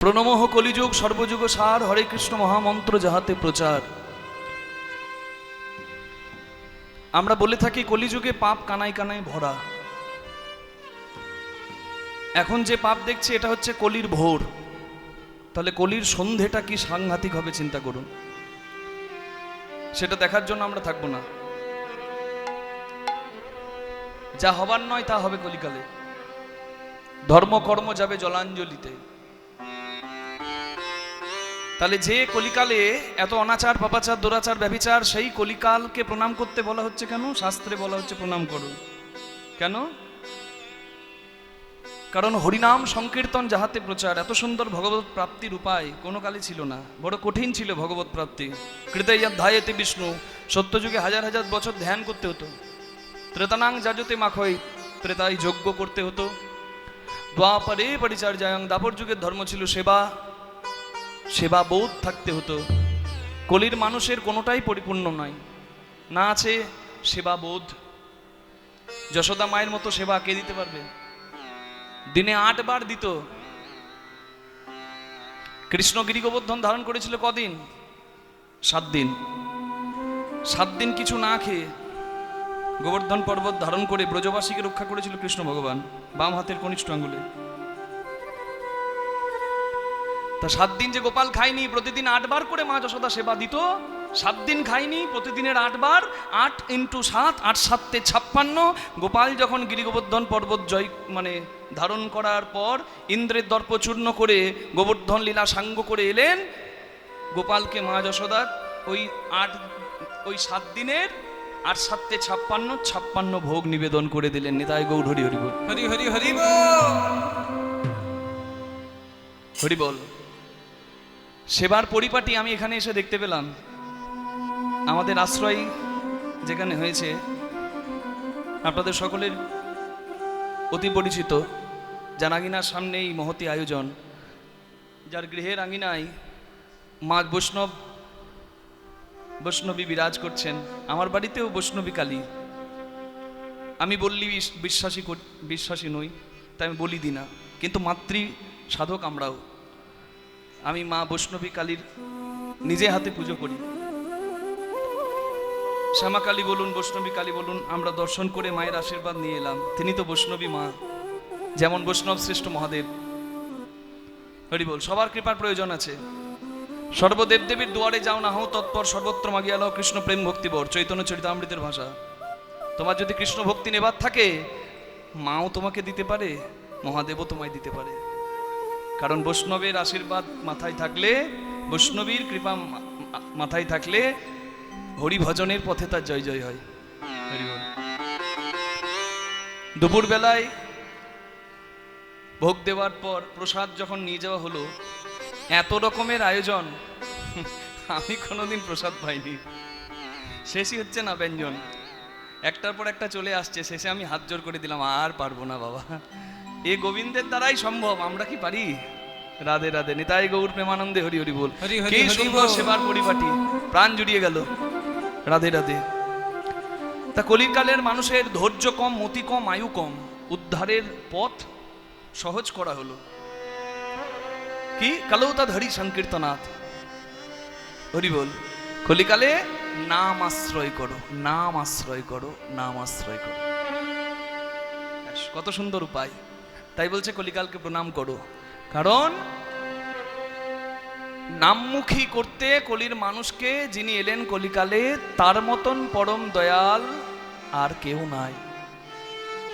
প্রণমহ কলিযুগ, সর্বযুগ সার, হরে কৃষ্ণ মহামন্ত্র, যাহাতে প্রচার। আমরা বলে থাকি, কলিযুগে পাপ কানায় কানায় ভরা। এখন যে পাপ দেখছি, এটা হচ্ছে কলির ভোর। তাহলে কলির সন্ধেটা কি সাংঘাতিক হবে, চিন্তা করুন। সেটা দেখার জন্য আমরা থাকব না। যা হবার নয়, তা হবে কলিকালে। ধর্মকর্ম যাবে জলাঞ্জলিতে। তাহলে যে কলিকালে এত অনাচার, পাপাচার, দোরাচার, ব্যভিচার, সেই কলিকালকে প্রণাম করতে বলা হচ্ছে কেন? শাস্ত্রে বলা হচ্ছে প্রণাম করুন। কেন? কারণ হরিনাম সংকীর্তন যাহাতে প্রচার, এত সুন্দর ভগবত প্রাপ্তির উপায় কোনো কালে ছিল না। বড় কঠিন ছিল ভগবত প্রাপ্তি। কৃতয়া ধায়েতে বিষ্ণু, সত্যযুগে হাজার হাজার বছর ধ্যান করতে হতো। ত্রেতানাং যাজতে মাখই ত্রেতাই যজ্ঞ করতে হতো। দ্বাপরে পরিচর্যায়ং দাপর যুগের ধর্ম ছিল সেবা। সেবা বোধ থাকতে হতো। কলির মানুষের কোনোটাই পরিপূর্ণ নয়। না আছে সেবা বোধ। যশোদা মায়ের মতো সেবা কে দিতে পারবে? দিনে আট বার দিত। কৃষ্ণ গিরি গোবর্ধন ধারণ করেছিল কদিন? সাত দিন। সাত দিন কিছু না খেয়ে গোবর্ধন পর্বত ধারণ করে ব্রজবাসীকে রক্ষা করেছিল কৃষ্ণ ভগবান, বাম হাতের কনিষ্ঠ আঙ্গুলে তা সাত দিন যে গোপাল খায়নি প্রতিদিন আটবার করে মা যশোদা সেবা দিত। সাত দিন খায়নি প্রতিদিনের আটবার আট ইন্টু সাত আট সাতে ছাপ্পান্ন। গোপাল যখন গিরিগোবর্ধন পর্বত জয় মানে ধারণ করার পর ইন্দ্রের দর্প চূর্ণ করে গোবর্ধন লীলা সাঙ্গ করে এলেন গোপালকে মা যশোদা ওই আট ওই সাত দিনের আট সাতে ছাপ্পান্ন ছাপ্পান্ন ভোগ নিবেদন করে দিলেন। নিতাই গৌর হরি হরি বল। হরি হরি হরি বল। হরি বল। সেবার পরিপাটি আমি এখানে এসে দেখতে পেলাম। আমাদের আশ্রয় যেখানে হয়েছে, আপনাদের সকলের অতি পরিচিত যার আঙিনার সামনে এই মহতি আয়োজন, যার গৃহের আঙিনায় মা বৈষ্ণব, বৈষ্ণবী বিরাজ করছেন। আমার বাড়িতেও বৈষ্ণবী কালী। আমি বললি বিশ- বিশ্বাসী বিশ্বাসী নই, তাই আমি বলি দিই না কিন্তু মাতৃ সাধক আমরাও। আমি মা বৈষ্ণবী কালীর নিজে হাতে পুজো করি। শ্যামা কালী বলুন, বৈষ্ণবী কালী বলুন, আমরা দর্শন করে মায়ের আশীর্বাদ নিয়ে এলাম। তিনি তো বৈষ্ণবী মা, যেমন বৈষ্ণব শ্রেষ্ঠ মহাদেব। হরি বল, সবার কৃপার প্রয়োজন আছে। সর্বদেব দেবীর দুয়ারে যাও না হও তৎপর, সর্বত্র মাগিয়া লও কৃষ্ণ প্রেম ভক্তিবর চৈতন্য চরিতামৃতের ভাষা। তোমার যদি কৃষ্ণ ভক্তি নেবার থাকে, মাও তোমাকে দিতে পারে, মহাদেবও তোমায় দিতে পারে। কারণ বৈষ্ণবের আশীর্বাদ মাথায় থাকলে, বৈষ্ণবীর কৃপা মাথায় থাকলে হরি ভজনের পথে তার জয় জয় হয়। দুপুরবেলায় ভোগ দেওয়ার পর প্রসাদ যখন নিয়ে যাওয়া হলো, এত রকমের আয়োজন, আমি কোনোদিন প্রসাদ পাইনি। শেষই হচ্ছে না ব্যঞ্জন। একটার পর একটা চলে আসছে, শেষে আমি হাত জোর করে দিলাম, আর পারব না বাবা। এ গোবিন্দের দ্বারাই সম্ভব আমরা কি পারি? রাধে রাধে নিতাই গৌর প্রেমানন্দে হরি হরি বল। কি সুন্দর সেবার পরিপাটি? প্রাণ জুড়িয়ে গেল। রাধে রাধে। তা কলিকালের মানুষের ধৈর্য কম মতি কম আয়ু কম। উদ্ধারের পথ সহজ করা হলো। কি? কালৌতা ধরি সংকীর্তনাথ। হরি বল। কলিকালে নাম আশ্রয় করো নাম আশ্রয় করো নাম আশ্রয় করো। কত সুন্দর উপায়। তাই বলছে কলিকালকে প্রণাম করো। কারণ নামমুখী করতে কলির মানুষকে যিনি এলেন কলিকালে, তার মতন পরম দয়াল আর কেউ নাই।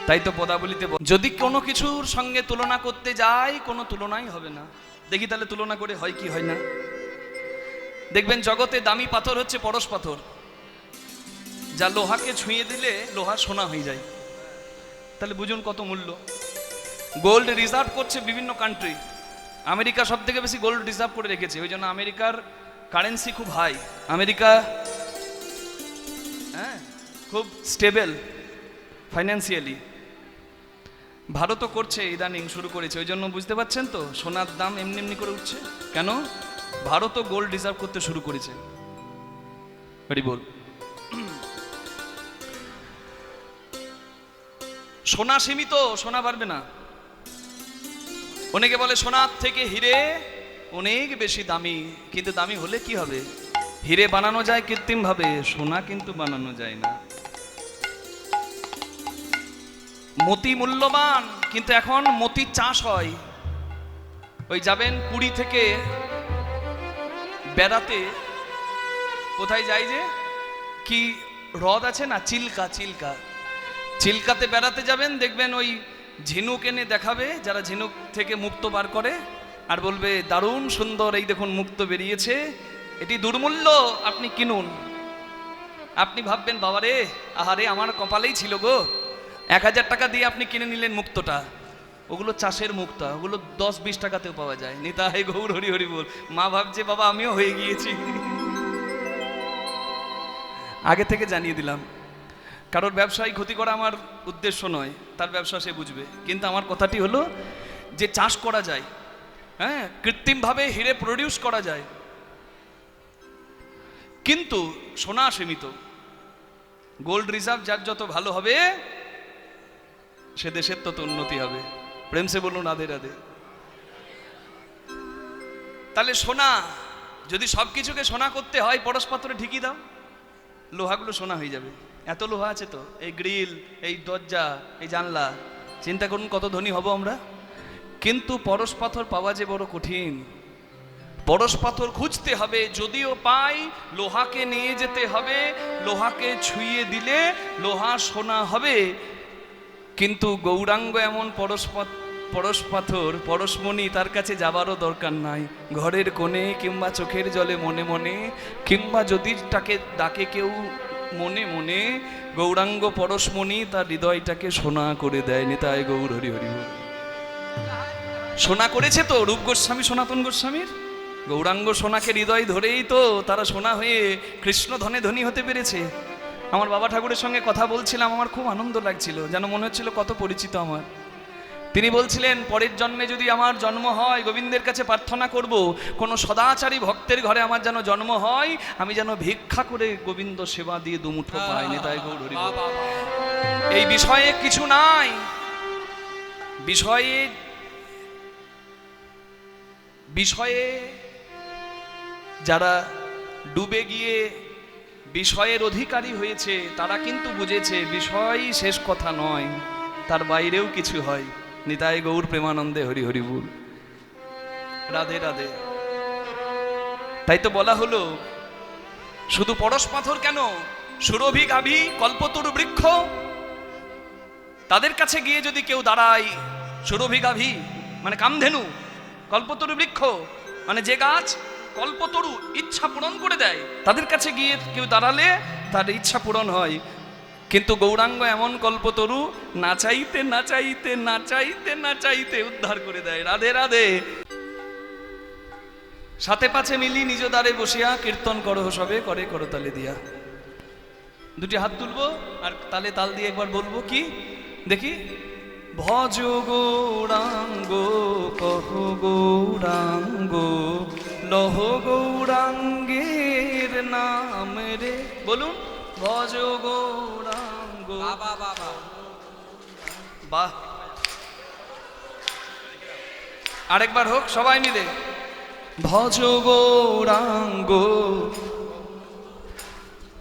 তাই তো পদাবলিতে বল- যদি কোনো কিছুর সঙ্গে তুলনা করতে যাই, কোনো তুলনাই হবে না। দেখি তাহলে তুলনা করে হয় কি হয় না? দেখবেন জগতে দামি পাথর হচ্ছে পরশ পাথর। যা লোহাকে ছুঁয়ে দিলে লোহা সোনা হয়ে যায়। তাহলে বুঝুন কত মূল্য। গোল্ড রিজার্ভ করছে বিভিন্ন কান্ট্রি আমেরিকা সব থেকে বেশি গোল্ড রিজার্ভ করে রেখেছে। ওই জন্য আমেরিকার কারেন্সি খুব হাই আমেরিকা হ্যাঁ খুব স্টেবল ফাইন্যান্সিয়ালি ভারতও করছে, ইদানিং শুরু করেছে। ওই জন্য বুঝতে পারছেন তো, সোনার দাম এমনি এমনি করে উঠছে। কেন? ভারতও গোল্ড রিজার্ভ করতে শুরু করেছে। বল সোনা সীমিত, সোনা পারবে না। অনেকে বলে, সোনার থেকে হিরে অনেক বেশি দামি। কিন্তু দামি হলে কি হবে? হিরে বানানো যায় কৃত্রিম ভাবে সোনা কিন্তু বানানো যায় না। মতি মূল্যবান, কিন্তু এখন মতির চাষ হয়। ওই যাবেন পুরী থেকে বেড়াতে। কোথায় যাই যে? কি হ্রদ আছে না? চিল্কা চিল্কা। চিল্কাতে বেড়াতে যাবেন, দেখবেন ওই ঝিনুক এনে দেখাবে, যারা ঝিনুক থেকে মুক্ত বার করে, আর বলবে, দারুণ সুন্দর এই দেখুন মুক্ত বেরিয়েছে, এটি দুর্মূল্য, আপনি কিনুন। আপনি ভাববেন, বাবারে, আহারে, আমার কপালেই ছিল গো। এক হাজার টাকা দিয়ে আপনি কিনে নিলেন মুক্তটা। ওগুলো চাষের মুক্তা, ওগুলো দশ বিশ টাকাতেও পাওয়া যায়। নিতাই গৌর, হরি হরি বল। মা ভাবছে, বাবা, আমিও হয়ে গিয়েছি। আগে থেকে জানিয়ে দিলাম কারোর ব্যবসায় ক্ষতি করা আমার উদ্দেশ্য নয়, তার ব্যবসা সে বুঝবে। কিন্তু আমার কথাটি হলো যে চাষ করা যায় হ্যাঁ কৃত্রিমভাবে হিরে প্রডিউস করা যায়। কিন্তু সোনা সীমিত। গোল্ড রিজার্ভ যার যত ভালো হবে, সে দেশের তত উন্নতি হবে। প্রেম সে বলুন রাধে রাধে। তাহলে সোনা, যদি সব কিছুকে সোনা করতে হয়, পরশপাত্রে ঢিকি দাও, লোহাগুলো সোনা হয়ে যাবে। এত লোহা আছে তো, এই গ্রিল, এই দরজা, এই জানলা, চিন্তা করুন কত ধনী হব আমরা। কিন্তু পরশ পাথর পাওয়া যে বড় কঠিন। পরশ পাথর খুঁজতে হবে, যদিও পাই, লোহাকে নিয়ে যেতে হবে, লোহাকে ছুঁয়ে দিলে লোহা সোনা হবে। কিন্তু গৌরাঙ্গ এমন পরশ পরশ পাথর, পরশমণি তার কাছে যাবারও দরকার নাই। ঘরের কোণে কিংবা চোখের জলে মনে মনে, কিংবা যদি তাকে ডাকে কেউ মনে মনে গৌরাঙ্গ পরশমণি তার হৃদয়টাকে সোনা করে দেয় নিতাই গৌর হরি হরি সোনা করেছে তো রূপ গোস্বামী, সনাতন গোস্বামীর? গৌরাঙ্গ সোনাকে হৃদয় ধরেই তো তারা সোনা হয়ে কৃষ্ণ ধনে ধনী হতে পেরেছে। আমার বাবা ঠাকুরের সঙ্গে কথা বলছিলাম, আমার খুব আনন্দ লাগছিল, যেন মনে হচ্ছিল কত পরিচিত আমার। তিনি বলছিলেন পরের জন্মে যদি আমার জন্ম হয় গোবিন্দের কাছে প্রার্থনা করব কোনো সদাচারী ভক্তের ঘরে আমার যেন জন্ম হয় আমি যেন ভিক্ষা করে গোবিন্দ সেবা দিয়ে দুমুঠো পাই নেতায় গৌর। এই বিষয়ে কিছু নাই। বিষয়ে বিষয়ে যারা ডুবে গিয়ে বিষয়ের অধিকারী হয়েছে তারা কিন্তু বুঝেছে বিষয় শেষ কথা নয় তার বাইরেও কিছু হয়। নিতাই গৌর প্রেমানন্দে হরি হরি বল। রাধে রাধে। তাই তো বলা হলো, শুধু পরশ পাথর কেন? সুরভি গাভী কল্পতরু বৃক্ষ? তাদের কাছে গিয়ে যদি কেউ দাঁড়ায় সুরভি গাভী মানে কামধেনু, কল্পতরু বৃক্ষ মানে যে গাছ কল্পতরু ইচ্ছা পূরণ করে দেয়, তাদের কাছে গিয়ে কেউ দাঁড়ালে তার ইচ্ছা পূরণ হয়। কিন্তু গৌরাঙ্গ এমন কল্পতরু নাচাইতে নাচাইতে নাচাইতে নাচাইতে উদ্ধার করে দেয়। রাধে রাধে। সাথে পাছে মিলি নিজ দ্বারে বসিয়া কীর্তন করো সবে, করে, করো তালে দিয়া। দুটি হাত তুলবো আর তালে তাল দিয়ে একবার বলব কি? দেখি। ভজ গৌরাঙ্গ, কহ গৌরাঙ্গ, লহ গৌরাঙ্গের নাম রে। বলুন। ভজ গৌরাঙ্গ বাহ। আরেকবার হোক সবাই মিলে। ভজ গৌরাঙ্গ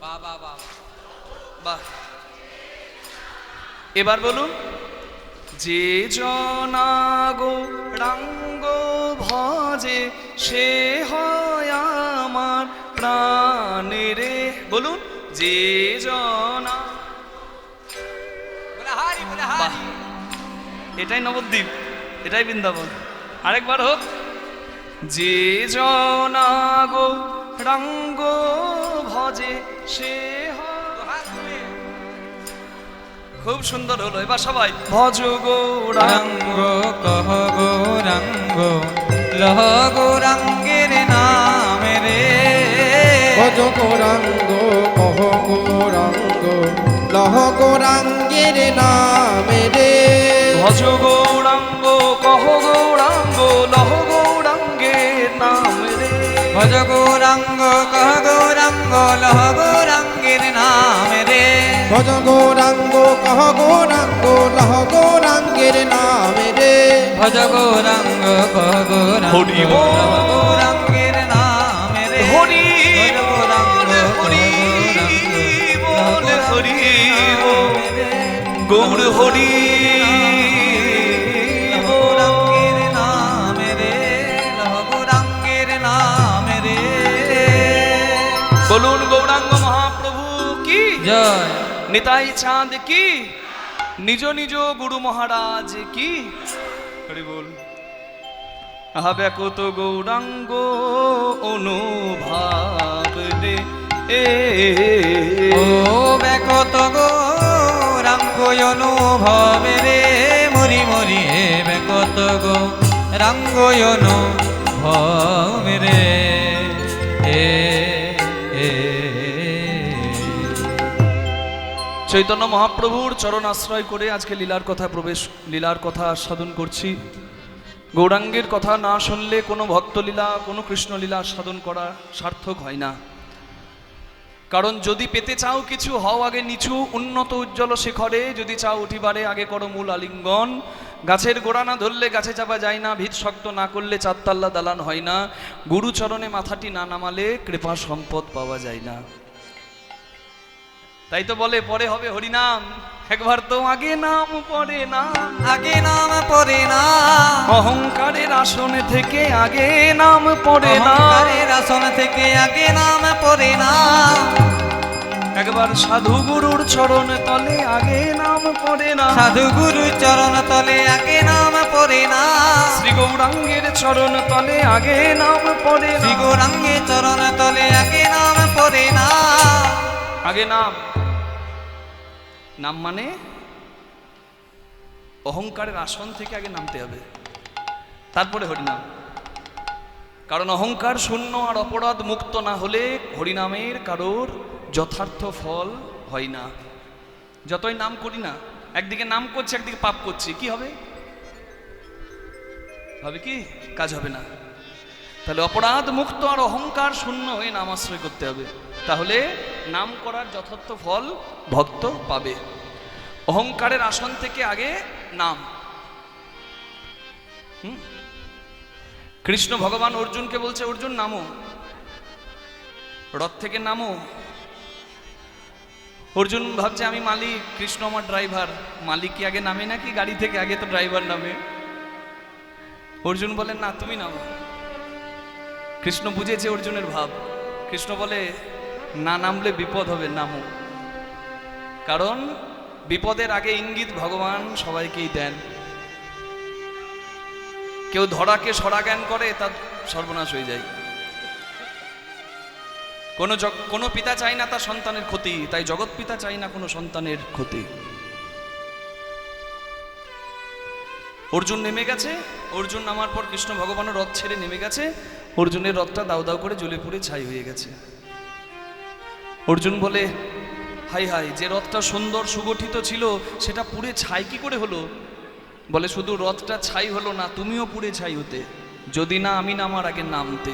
বাবা বাবা বাহ। এবার বলুন যে জনাগো রাঙ্গ ভজে সে হয় আমার প্রাণেরে বলুন। যে জনা। এটাই নবদ্বীপ এটাই বৃন্দাবন। আরেকবার হোক। যে জনাগো রাঙ্গ ভজে সে খুব সুন্দর হলো। এবার সবাই ভজ গৌরাঙ্গ গৌরাঙ্গ কহ গৌরাঙ্গ লহ গৌরাঙ্গের নাম। ভজ গৌরাঙ্গ কহ গৌরাঙ্গ লহ গৌরাঙ্গের নামে রে। ভজ গৌরাঙ্গ কহ গৌরাঙ্গ লহ গৌরাঙ্গের নাম রে। ভজ গৌরাঙ্গ কহ গৌরাঙ্গ লহ গৌরাঙ্গের নাম রে। ভজ গৌরাঙ্গ কহ গৌরাঙ্গ লহ গৌরাঙ্গের নামে রে। ভজ গৌরাঙ্গ কহ গৌরাঙ্গ হরি হরি নামে রে লহ গৌরাঙ্গের নামে রে। বলুন গৌরাঙ্গ মহাপ্রভু কি? জয়। নিতাই চাঁদ কি? নিজ নিজ গুরু মহারাজ কি? হরি বল। আহা ব্যাকত গৌরাঙ্গ অনুভাব রে। এ ও বেকত গৌরাঙ্গ অনুভবে রে? মরি মরি হে বেকত গৌরাঙ্গ অনুভবে রে? চৈতন্য মহাপ্রভুর চরণ আশ্রয় করে আজকে লীলার কথা প্রবেশ, লীলার কথা আস্বাদন করছি। গৌরাঙ্গের কথা না শুনলে কোনো ভক্তলীলা, কোনো কৃষ্ণলীলা আস্বাদন করা সার্থক হয় না। কারণ যদি পেতে চাও কিছু, হও আগে নিচু, উন্নত উজ্জ্বল শিখরে। যদি চাও উঠিবারে, আগে করো মূল আলিঙ্গন। গাছের গোড়া না ধরলে গাছে চাপা যায় না, ভিত শক্ত না করলে চারতাল্লা দালান হয় না। গুরুচরণে মাথাটি না নামালে কৃপা সম্পদ পাওয়া যায় না। তাই তো বলে, পরে হবে হরিনাম। একবার তো আগে নাম পরে না। আগে নাম পরে না। অহংকারের আসনে থেকে আগে নাম পরে না। আসন থেকে আগে নাম পরে না। একবার সাধু গুরুর চরণ তলে আগে নাম পড়ে না। সাধু গুরু চরণ তলে আগে নাম পড়ে না। শ্রী গৌরাঙ্গের চরণ তলে আগে নাম পড়ে না। শ্রী গৌরাঙ্গে চরণ তলে আগে নাম পড়ে না। আগে নাম। নাম মানে অহংকারের আসন থেকে আগে নামতে হবে। তারপরে হরিনাম। কারণ অহংকার শূন্য আর অপরাধ মুক্ত না হলে হরিনামের কারোর যথার্থ ফল হয় না। যতই নাম করি না, একদিকে নাম করছি, একদিকে পাপ করছি, কি হবে? হবে কি? কাজ হবে না। তাহলে অপরাধ মুক্ত আর অহংকার শূন্য হয়ে নাম আশ্রয় করতে হবে। তাহলে নাম করার যথার্থ ফল ভক্ত পাবে। অহংকারের আসন থেকে আগে নাম? কৃষ্ণ ভগবান অর্জুনকে বলছে, অর্জুন, নামো। রথ থেকে নামো। অর্জুন ভাবছে, আমি মালিক, কৃষ্ণ আমার ড্রাইভার। মালিক কি আগে নামে নাকি গাড়ি থেকে আগে তো ড্রাইভার নামে? অর্জুন বলেন না, তুমি নামো। কৃষ্ণ বুঝেছে অর্জুনের ভাব। কৃষ্ণ বলে না নামলে বিপদ হবে, নামো। কারণ বিপদের আগে ইঙ্গিত ভগবান সবাইকেই দেন। কেউ ধরাকে সরা জ্ঞান করে তার সর্বনাশ হয়ে যায়। কোনো কোনো পিতা চায় না তার সন্তানের ক্ষতি, তাই জগৎ পিতা চায় না কোনো সন্তানের ক্ষতি। অর্জুন নেমে গেছে। অর্জুন নামার পর কৃষ্ণ ভগবানের রথ ছেড়ে নেমে গেছে। অর্জুনের রথটা দাউ দাউ করে জ্বলে পুড়ে ছাই হয়ে গেছে। অর্জুন বলে, হাই হাই, যে রথটা সুন্দর সুগঠিত ছিল, সেটা পুড়ে ছাই কি করে হলো? বলে, শুধু রথটা ছাই হলো না, তুমিও পুড়ে ছাই হতে, যদি না আমি নামার আগে নামতে।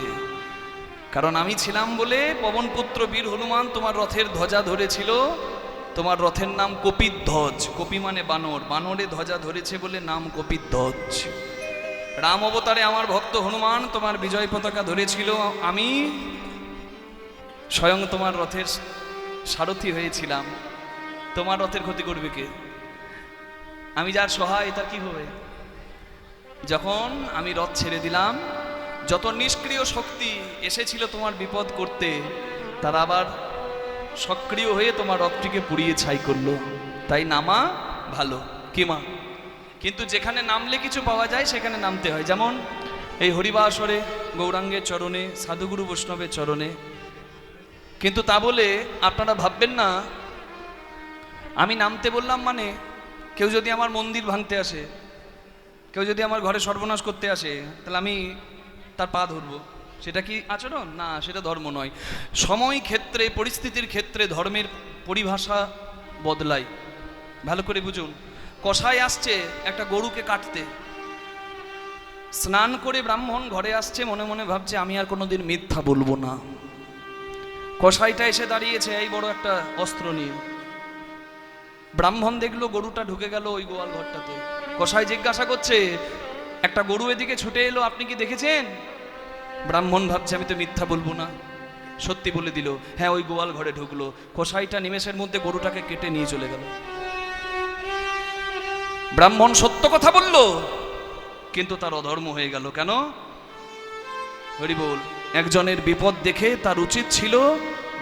কারণ আমি ছিলাম বলে পবনপুত্র বীর হনুমান তোমার রথের ধ্বজা ধরেছিল। তোমার রথের নাম কপিধ্বজ, কপি মানে বানর, বানরে ধ্বজা ধরেছে বলে নাম কপিধ্বজ। রাম অবতারে আমার ভক্ত হনুমান তোমার বিজয় পতাকা ধরেছিল। আমি স্বয়ং তোমার রথের সারথি হয়েছিলাম। তোমার রথের ক্ষতি করবে কে? আমি যার সহায়, তার কি হবে? যখন আমি রথ ছেড়ে দিলাম, যত নিষ্ক্রিয় শক্তি এসেছিল তোমার বিপদ করতে, তারা আবার সক্রিয় হয়ে তোমার রথটিকে পুড়িয়ে ছাই করল। তাই নামা ভালো, কি মা? কিন্তু যেখানে নামলে কিছু পাওয়া যায়, সেখানে নামতে হয়। যেমন এই হরিবাসরে, গৌরাঙ্গের চরণে, সাধুগুরু বৈষ্ণবের চরণে কিন্তু তা বলে আপনারা ভাববেন না। আমি নামতে বললাম মানে কেউ যদি আমার মন্দির ভাঙতে আসে, কেউ যদি আমার ঘরে সর্বনাশ করতে আসে, তাহলে আমি তার পা ধরবো। সেটা কি আচরণ? না, সেটা ধর্ম নয়। সময় ক্ষেত্রে, পরিস্থিতির ক্ষেত্রে ধর্মের পরিভাষা বদলায়। ভালো করে বুঝুন। কষায় আসছে একটা গরুকে কাটতে। স্নান করে ব্রাহ্মণ ঘরে আসছে, মনে মনে ভাবছে, আমি আর কোনোদিন মিথ্যা বলব না। কষাইটা এসে দাঁড়িয়েছে, এই বড় একটা অস্ত্র নিয়ে। ব্রাহ্মণ দেখল গরুটা ঢুকে গেল ওই গোয়াল ঘরটাতে। কষাই জিজ্ঞাসা করছে, একটা গরু এদিকে ছুটে এলো, আপনি কি দেখেছেন? ব্রাহ্মণ ভাবছে, আমি তো মিথ্যা বলব না। সত্যি বলে দিল হ্যাঁ ওই গোয়াল ঘরে ঢুকলো। কষাইটা নিমেষের মধ্যে গরুটাকে কেটে নিয়ে চলে গেল। ব্রাহ্মণ সত্য কথা বলল, কিন্তু তার অধর্ম হয়ে গেল। কেন? হরি বল একজনের বিপদ দেখে তার উচিত ছিল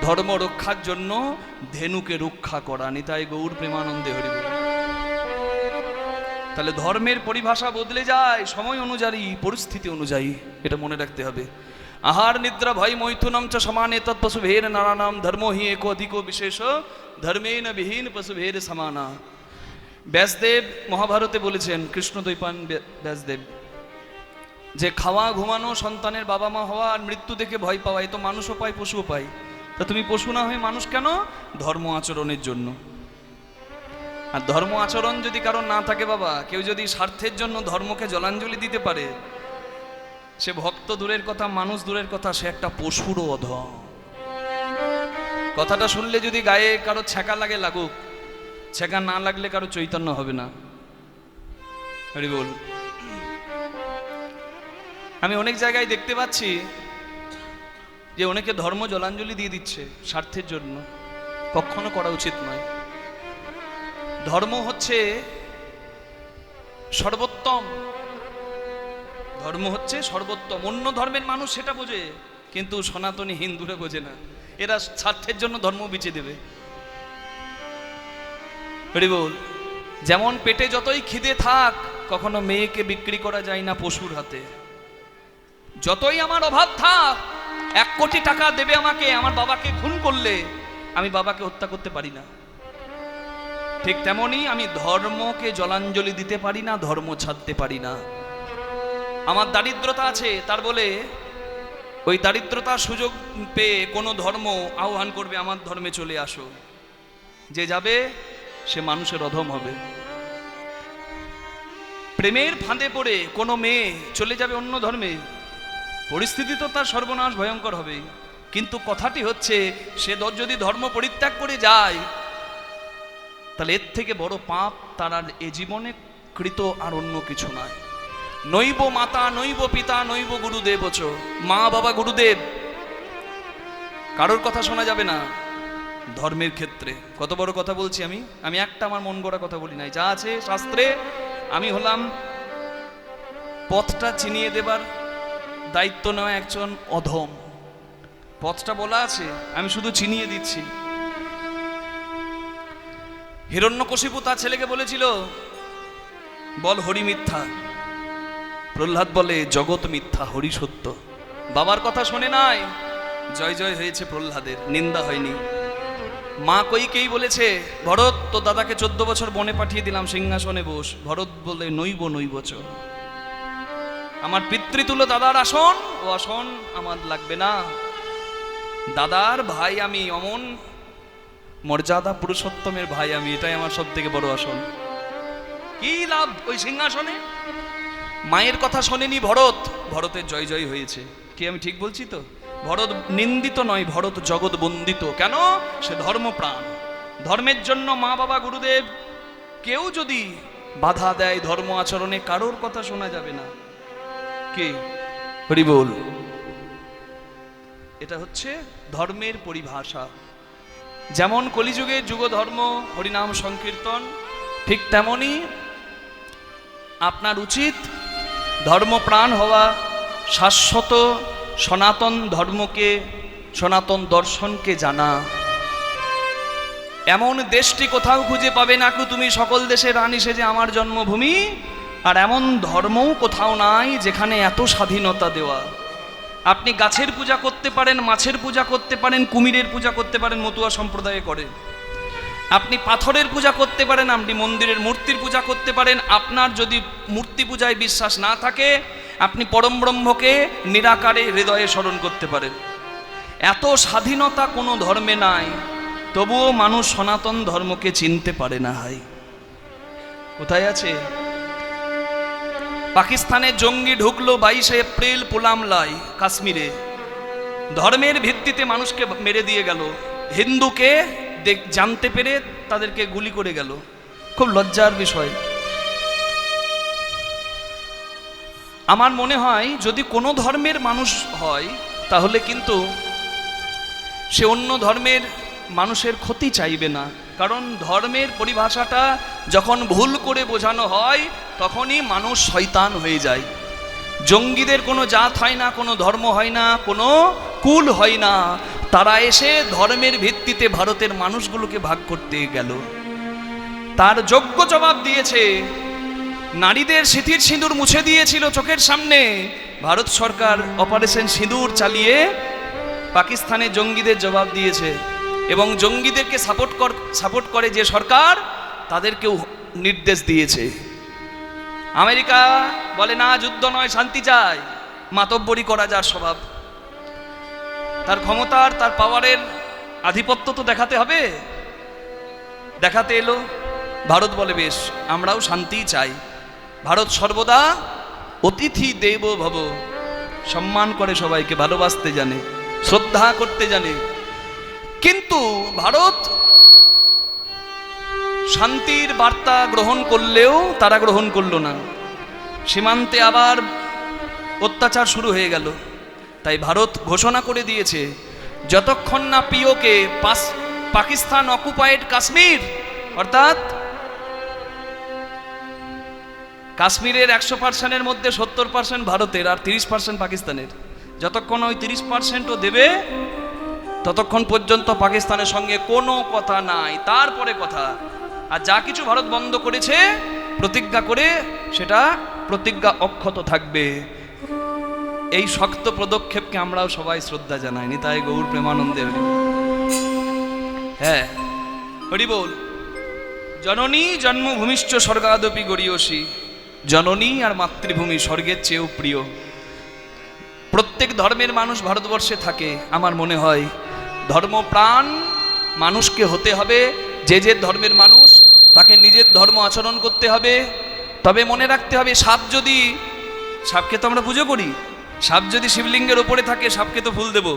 ধর্ম রক্ষার জন্য ধেনুকে রক্ষা করা। নিতাই গৌর প্রেমানন্দে হরি তাহলে ধর্মের পরিভাষা বদলে যায়, সময় অনুযায়ী, পরিস্থিতি অনুযায়ী, এটা মনে রাখতে হবে। আহার নিদ্রা ভয় মৈথুনম চ সমানে তৎপশুভের নারানাম ধর্ম হি এক অধিক বিশেষ ধর্মেন বিহীন পশুভের সমানা। ব্যাসদেব মহাভারতে বলেছেন, কৃষ্ণ দৈপান ব্যাসদেব যে খাওয়া ঘুমানো সন্তানের বাবা মা হওয়া আর মৃত্যু দেখে ভয় পাওয়া, এ তো মানুষও পায়, পশুও পায়। তা তুমি পশু না হয়ে মানুষ কেন? ধর্ম আচরণের জন্য। আর ধর্ম আচরণ যদি কারণ না থাকে বাবা, কেউ যদি স্বার্থের জন্য ধর্মকে জলাঞ্জলি দিতে পারে, সে ভক্ত দূরের কথা, মানুষ দূরের কথা, সে একটা পশুরও অধ কথাটা শুনলে যদি গায়ে কারও ছ্যাঁকা লাগে, লাগুক। ছ্যাঁকা না লাগলে কারও চৈতন্য হবে না। হরি বল। আমি অনেক জায়গায় দেখতে পাচ্ছি যে অনেকে ধর্ম জলাঞ্জলি দিয়ে দিচ্ছে স্বার্থের জন্য। কখনো করা উচিত নয়। ধর্ম হচ্ছে সর্বোত্তম। ধর্ম হচ্ছে সর্বোত্তম। অন্য ধর্মের মানুষ সেটা বোঝে, কিন্তু সনাতনী হিন্দুরা বোঝে না। এরা স্বার্থের জন্য ধর্ম বিচে দেবে। বল, যেমন পেটে যতই খিদে থাক, কখনো মেয়েকে বিক্রি করা যায় না পশুর হাতে। যতই আমার অভাব থাক, এক কোটি টাকা দেবে আমাকে, আমার বাবাকে খুন করলে আমি বাবাকে হত্যা করতে পারি না। ঠিক তেমনি আমি ধর্মকে জলাঞ্জলি দিতে পারি না, ধর্ম ছাড়তে পারি না। আমার দারিদ্রতা আছে, তার বলে ওই দারিদ্রতার সুযোগ পেয়ে কোনো ধর্ম আহ্বান করবে, আমার ধর্মে চলে আসো। যে যাবে, সে মানুষের অধম হবে। প্রেমের ফাঁদে পড়ে কোনো মেয়ে চলে যাবে অন্য ধর্মে। পরিস্থিতি তো তার সর্বনাশ ভয়ঙ্কর হবে কিন্তু কথাটি হচ্ছে, সে যদি ধর্ম পরিত্যাগ করে যায়, তাহলে এর থেকে বড় পাপ তার আর এ জীবনে কৃত আর অন্য কিছু নয়। নৈব মাতা, নৈব পিতা, নৈব গুরুদেব মা, বাবা, গুরুদেব। কারোর কথা শোনা যাবে না ধর্মের ক্ষেত্রে। কত বড় কথা বলছি আমি? আমি একটা আমার মন গড়া কথা বলি নাই। যা আছে শাস্ত্রে আমি হলাম পথটা চিনিয়ে দেবার দায়িত্ব নেওয়া একজন অধম। পথটা বলা আছে, আমি শুধু চিনিয়ে দিচ্ছি। হিরণ্যকশিপু তার ছেলেকে বলেছিল, বল হরি মিথ্যা। প্রহ্লাদ বলে, জগৎ মিথ্যা, হরি সত্য। বাবার কথা শোনে নাই। জয় জয় হয়েছে প্রহ্লাদের, নিন্দা হয়নি। মা কইকেই বলেছে, ভরত তো দাদাকে চোদ্দ বছর বনে পাঠিয়ে দিলাম, সিংহাসনে বস। ভরত বলে, নইব নইব চ আমার পিতৃতুল্য দাদার আসন, ও আসন আমার লাগবে না। দাদার ভাই আমি অমন, মর্যাদা পুরুষোত্তমের ভাই আমি, এটাই আমার সব থেকে বড় আসন। কি লাভ ওই সিংহাসনে? মায়ের কথা শোনেনি ভরত, ভরতের জয় জয় হয়েছে। কি আমি ঠিক বলছি তো? ভরত নিন্দিত নয়, ভরত জগৎ বন্দিত। কেন? সে ধর্মপ্রাণ। ধর্মের জন্য মা বাবা গুরুদেব কেউ যদি বাধা দেয় ধর্ম আচরণে, কারোর কথা শোনা যাবে না। কে? হরি বল। এটা হচ্ছে ধর্মের পরিভাষা। যেমন কলিযুগে যুগ হরিনাম সংকীর্তন, ঠিক তেমনি আপনার উচিত ধর্মপ্রাণ হওয়া, শাশ্বত সনাতন ধর্মকে, সনাতন দর্শনকে জানা। এমন দেশটি কোথাও খুঁজে পাবে না তুমি সকল দেশের রানী আমার জন্মভূমি। আর এমন ধর্মও কোথাও নাই যেখানে এত স্বাধীনতা দেওয়া। আপনি গাছের পূজা করতে পারেন, মাছের পূজা করতে পারেন, কুমিরের পূজা করতে পারেন, মতুয়া সম্প্রদায়ে করে। আপনি পাথরের পূজা করতে পারেন, আপনি মন্দিরের মূর্তির পূজা করতে পারেন। আপনার যদি মূর্তি পূজায় বিশ্বাস না থাকে, আপনি পরম ব্রহ্মকে নিরাকারে হৃদয়ে স্মরণ করতে পারেন। এত স্বাধীনতা কোনো ধর্মে নাই, তবুও মানুষ সনাতন ধর্মকে চিনতে পারে না হাই কোথায় আছে? পাকিস্তানে জঙ্গি ঢুকলো বাইশে এপ্রিল পোলামলাই, কাশ্মীরে। ধর্মের ভিত্তিতে মানুষকে মেরে দিয়ে গেল। হিন্দুকে জানতে পেরে তাদেরকে গুলি করে গেল। খুব লজ্জার বিষয়। আমার মনে হয় যদি কোনো ধর্মের মানুষ হয়, তাহলে কিন্তু সে অন্য ধর্মের মানুষের ক্ষতি চাইবে না। কারণ ধর্মের পরিভাষাটা যখন ভুল করে বোঝানো হয়, তখনই মানুষ শয়তান হয়ে যায়। জঙ্গিদের কোনো জাত হয় না, কোনো ধর্ম হয় না, কোনো কুল হয় না। তারা এসে ধর্মের ভিত্তিতে ভারতের মানুষগুলোকে ভাগ করতে গেল। তার যোগ্য জবাব দিয়েছে, নারীদের সিথির সিঁদুর মুছে দিয়েছিল চোখের সামনে। ভারত সরকার অপারেশন সিঁদুর চালিয়ে পাকিস্তানে জঙ্গিদের জবাব দিয়েছে। এবং জঙ্গিদেরকে সাপোর্ট কর সাপোর্ট করে যে সরকার, তাদেরকেও নির্দেশ দিয়েছে। আমেরিকা বলে, না, যুদ্ধ নয়, শান্তি চাই। মাতব্বরি করা যার স্বভাব। তার ক্ষমতার তার পাওয়ারের আধিপত্য তো দেখাতে হবে। দেখাতে এলো। ভারত বলে, বেশ, আমরাও শান্তি চাই। ভারত সর্বদা অতিথি দেব ভব। সম্মান করে সবাইকে ভালোবাসতে জানে, শ্রদ্ধা করতে জানে। কিন্তু ভারত শান্তির বার্তা গ্রহণ করলেও তারা গ্রহণ করল না। সীমান্তে আবার অত্যাচার শুরু হয়ে গেল। তাই ভারত ঘোষণা করে দিয়েছে, যতক্ষণ না পিওকে পাস, পাকিস্তান অকুপাইড কাশ্মীর, অর্থাৎ কাশ্মীরের একশো পার্সেন্টের মধ্যে সত্তর পার্সেন্ট ভারতের আর তিরিশ পার্সেন্ট পাকিস্তানের। যতক্ষণ ওই তিরিশ পার্সেন্টও দেবে ততক্ষণ পর্যন্ত পাকিস্তানের সঙ্গে কোনো কথা নাই। তারপরে কথা। আর যা কিছু ভারত বন্ধ করেছে, প্রতিজ্ঞা করে সেটা প্রতিজ্ঞা অক্ষত থাকবে। এই শক্ত পদক্ষেপকে আমরাও সবাই শ্রদ্ধা জানাই। নিতাই গৌর প্রেমানন্দে হরি হ্যাঁ হরি বল। জননী জন্মভূমিশ্চ স্বর্গাদপি গড়িয়সী। জননী আর মাতৃভূমি স্বর্গের চেয়েও প্রিয়। প্রত্যেক ধর্মের মানুষ ভারতবর্ষে থাকে, আমার মনে হয়। ধর্মপ্রাণ মানুষকে হতে হবে, যে যে ধর্মের মানুষ, তাকে নিজের ধর্ম আচরণ করতে হবে। তবে মনে রাখতে হবে, সাপ যদি, সাপকে তো আমরা পুজো করি, সাপ যদি শিবলিঙ্গের ওপরে থাকে, সাপকে তো ফুল দেব।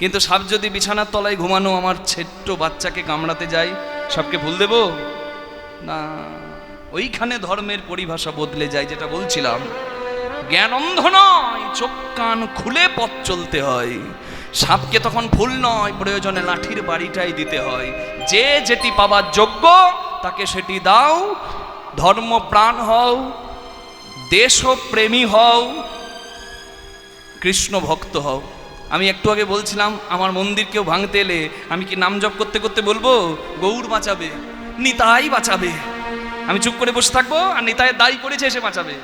কিন্তু সাপ যদি বিছানার তলায় ঘুমানো আমার ছোট্ট বাচ্চাকে কামড়াতে যায়, সাপকে ফুল দেব? না, ওইখানে ধর্মের পরিভাষা বদলে যায়, যেটা বলছিলাম। জ্ঞান অন্ধ নয়, চোখ কান খুলে পথ চলতে হয়। সাপকে তখন ফুল নয়, প্রয়োজনে লাঠির বাড়িটাই দিতে হয়। যে যেটি পাবার যোগ্য, তাকে সেটি দাও। ধর্ম প্রাণ হও, দেশপ্রেমী হও, কৃষ্ণ ভক্ত হও। আমি একটু আগে বলছিলাম, আমার মন্দির কেউ ভাঙতে এলে আমি কি নাম জপ করতে করতে বলব? গৌর বাঁচাবে, নিতাই বাঁচাবে। আমি চুপ করে বসে থাকব, আর নিতাই দায়ী করেছে এসে বাঁচাবে।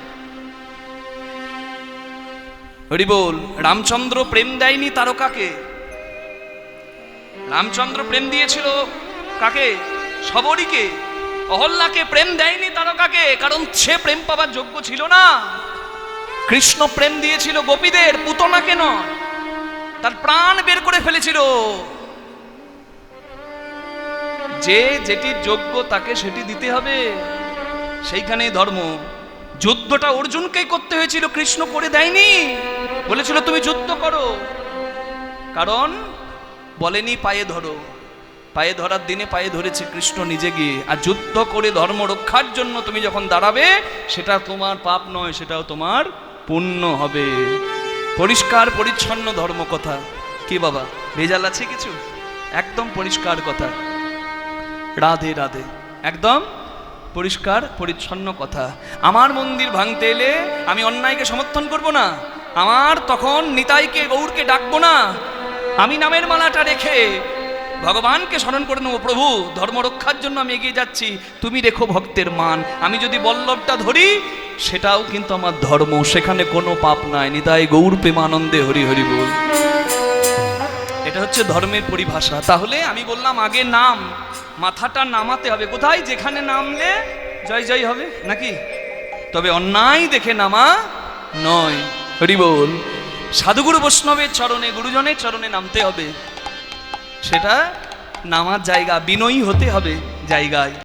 হরি বল রামচন্দ্র প্রেম দেয়নি তারকাকে। রামচন্দ্র প্রেম দিয়েছিল কাকে? সবরীকে অহল্যাকে প্রেম দেয়নি তারকাকে, কারণ সে প্রেম পাবার যোগ্য ছিল না। কৃষ্ণ প্রেম দিয়েছিল গোপীদের, পুতনাকে কেন তার প্রাণ বের করে ফেলেছিল। যে যেটি যোগ্য তাকে সেটি দিতে হবে। সেইখানেই ধর্ম। যুদ্ধটা অর্জুনকেই করতে হয়েছিল, কৃষ্ণ করে দেয়নি। বলেছিল, তুমি যুদ্ধ করো। কারণ বলেনি, পায়ে ধরো। পায়ে ধরার দিনে পায়ে ধরেছে কৃষ্ণ নিজে গিয়ে। আর যুদ্ধ করে ধর্ম রক্ষার জন্য তুমি যখন দাঁড়াবে, সেটা তোমার পাপ নয়, সেটাও তোমার পুণ্য হবে। পরিষ্কার, পরিচ্ছন্ন ধর্ম কথা। কি বাবা, ভেজাল আছে কিছু? একদম পরিষ্কার কথা। রাধে রাধে। একদম পরিষ্কার, পরিচ্ছন্ন কথা। আমার মন্দির ভাঙতে এলে আমি অন্যায়কে সমর্থন করব না। আমার তখন নিতাইকে, গৌরকে ডাকবো না। আমি নামের মালাটা রেখে ভগবানকে স্মরণ করে নেব, প্রভু, ধর্ম রক্ষার জন্য আমি এগিয়ে যাচ্ছি। তুমি রেখো ভক্তের মান। আমি যদি বল্লভটা ধরি, সেটাও কিন্তু আমার ধর্ম। সেখানে কোনো পাপ নাই। নিতাই গৌর প্রেমানন্দে হরি হরি বল। এটা হচ্ছে ধর্মের পরিভাষা। তাহলে আমি বললাম আগে নাম। মাথাটা নামাতে হবে। কোথায়? যেখানে নামলে জয় জয় হবে নাকি? তবে অন্যায় দেখে নামা নয়। হরি বল, সাধুগুরু বৈষ্ণবের চরণে, গুরুজনের চরণে নামতে হবে। সেটা নামার জায়গা, বিনয়ী হতে হবে জায়গায়।